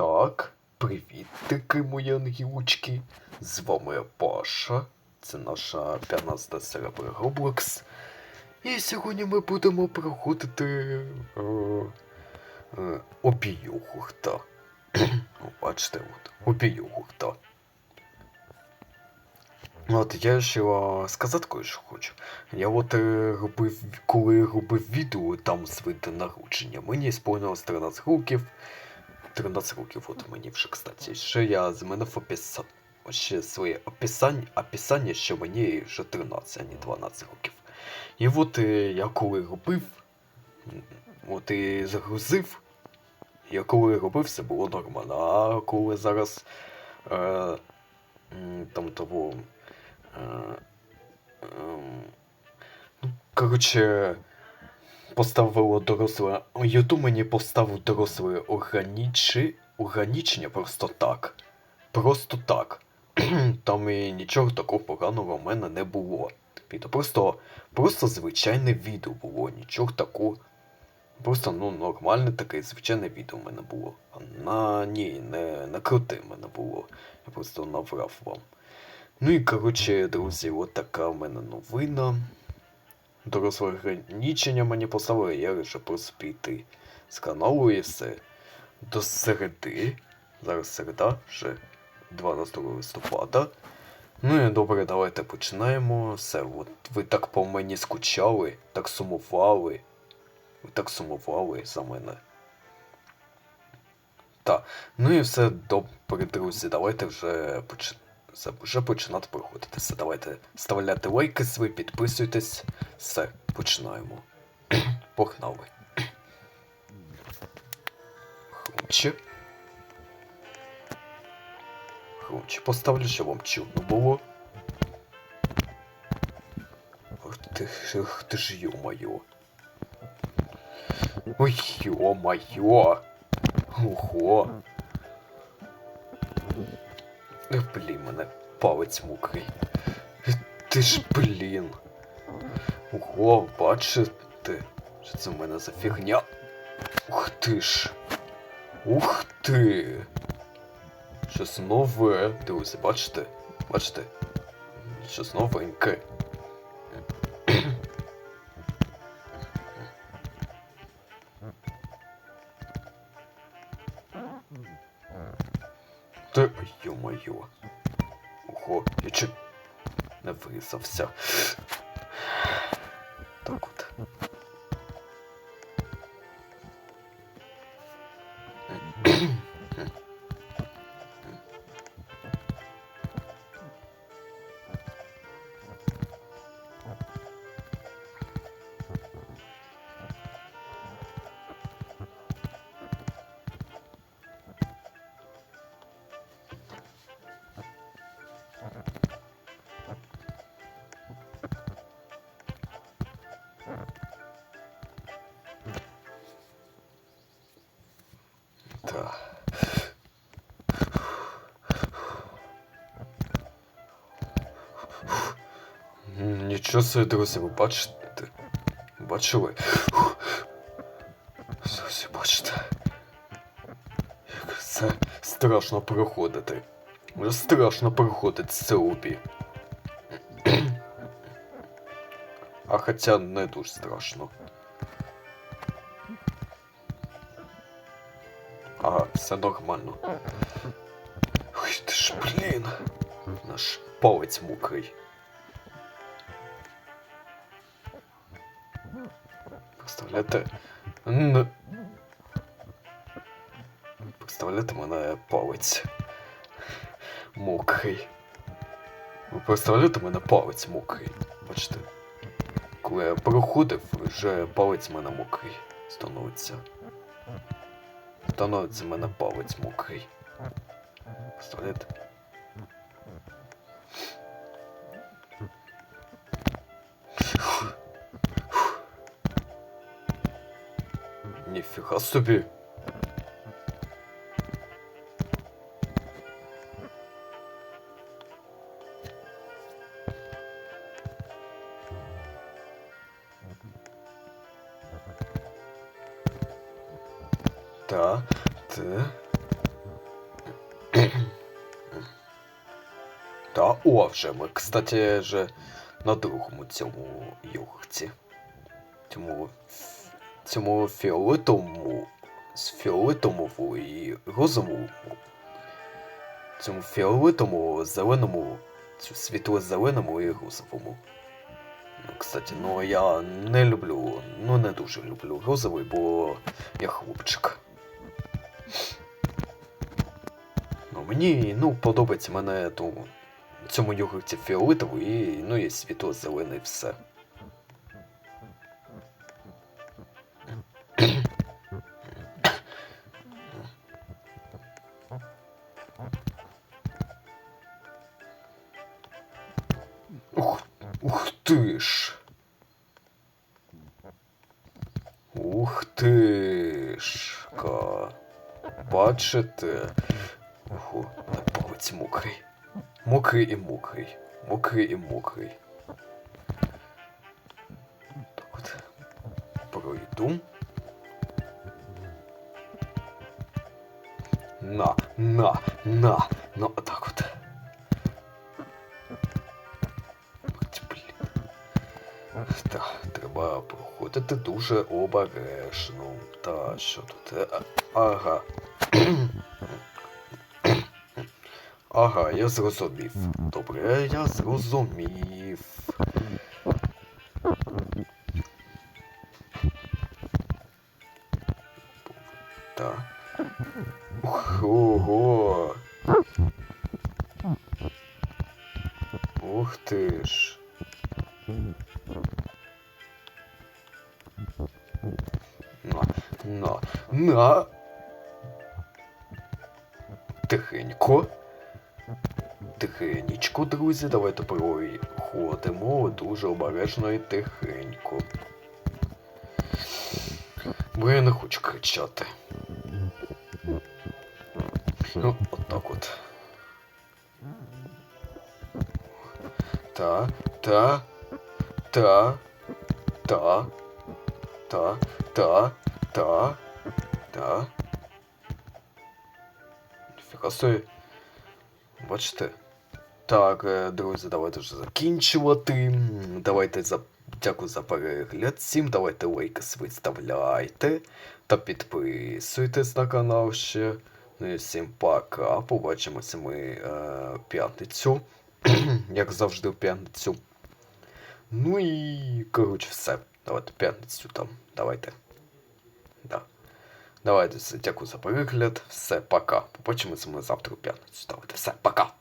Так, привіт, таки мої ангілочки. З вами Паша. Це наша 15 серія Roblox. І сьогодні ми будемо проходити е, е, обію гурта. Бачите, от, обію гурта. От я ще сказати кое-що хочу. Я от е, робив, коли робив відео там з виду народження, мені сповнилось 13 років. 13 років, от мені вже, кстати. Ще я змінив описання. Ще своє описання, описання, що мені вже 13, а не 12 років. І от е, я коли робив, от і загрузив, я коли робив, все було нормально. А коли зараз е, там того. Е, ем, ну, коротше, поставило доросле. Ютуб мені поставив доросле органічі... органічення просто так. Просто так. Там і нічого такого поганого в мене не було. Відео просто, просто звичайне відео було, нічого такого. Просто ну нормальне таке звичайне відео в мене було. На ні, не, не круте в мене було. Я просто наврав вам. Ну і коротше, друзі, от така в мене новина. Доросле ограничення мені поставили, я вирішив просто піти з все. До середи. Зараз середа, вже 12 листопада. Ну і добре, давайте починаємо. Все, от ви так по мені скучали, так сумували. Ви так сумували за мене. Так, ну і все добре, друзі, давайте вже поч це вже починати проходитися. Давайте ставляти лайки свої, підписуйтесь. Все, починаємо. Погнали. Хрумче. Хрумче, поставлю, щоб вам чутно було. Ох ти, ж- ох ти ж ё-моё. Ой, ё-моё. Ого. Блін, мене палець мокрий. Ти ж блін. Ого, бачите? Що це в мене за фігня? Ух ти ж. Ух ти. Щось нове. Друзі, бачите? Бачите? Щось новеньке. Та ё-моё. Ого, я чи... не вирізався. Так от. Нічого собі, друзі, ви бачите? Бачили? Друзі, бачите? Як це страшно проходити. Вже страшно проходити це обі. А хоча не дуже страшно. Ага, все нормально. Ой, ти ж, блін. Наш палець мокрий. Представляєте? Н... Представляєте мене палець мокрий. Ви представляєте мене палець мокрий. Бачите? Коли я проходив, вже палець в мене мокрий становиться. Становиться в мене палець мокрий. Представляєте? Нифига собі. Да, те. Та, о, а вже ми, кстати, же, на другому цьому юрці. Цьому цьому фіолетовому, з фіолетовому і розовому. Цьому фіолетовому, зеленому, світло-зеленому і розовому. Ну, кстати, ну я не люблю, ну не дуже люблю розовий, бо я хлопчик. Ну, мені ну, подобається мене то, цьому йогурті фіолетовий ну і світло зелений все. Ух, ти ж. Ух ти ж. Ка. Бачите? Ого, на мокрий. Мокрий і мокрий. Мокрий і мокрий. Так от. Пройду. На, на, на, на, отак проходити дуже обережно. Та що тут? Е, Ага. Ага, я зрозумів. Добре, я зрозумів. Так. Ого. Ух ти ж. На, на. Тихенько. Тихенечко, друзі, давайте проходимо дуже обережно і тихенько. Бо я не хочу кричати. Ну, отак от. Та, та, та, та, та, та, та, та. Ніфіга собі. Бачите? Так, е, друзі, давайте вже закінчувати. Давайте за... дякую за перегляд. Всім давайте лайки виставляйте та підписуйтесь на канал ще. Ну і всім пока. Побачимося ми е, п'ятницю. Як завжди в п'ятницю. Ну і коротше все. Давайте п'ятницю там. Давайте. Да. Давайте. Дякую за перегляд. Все, пока. Побачимося ми завтра у п'ятницю. Давайте все, пока.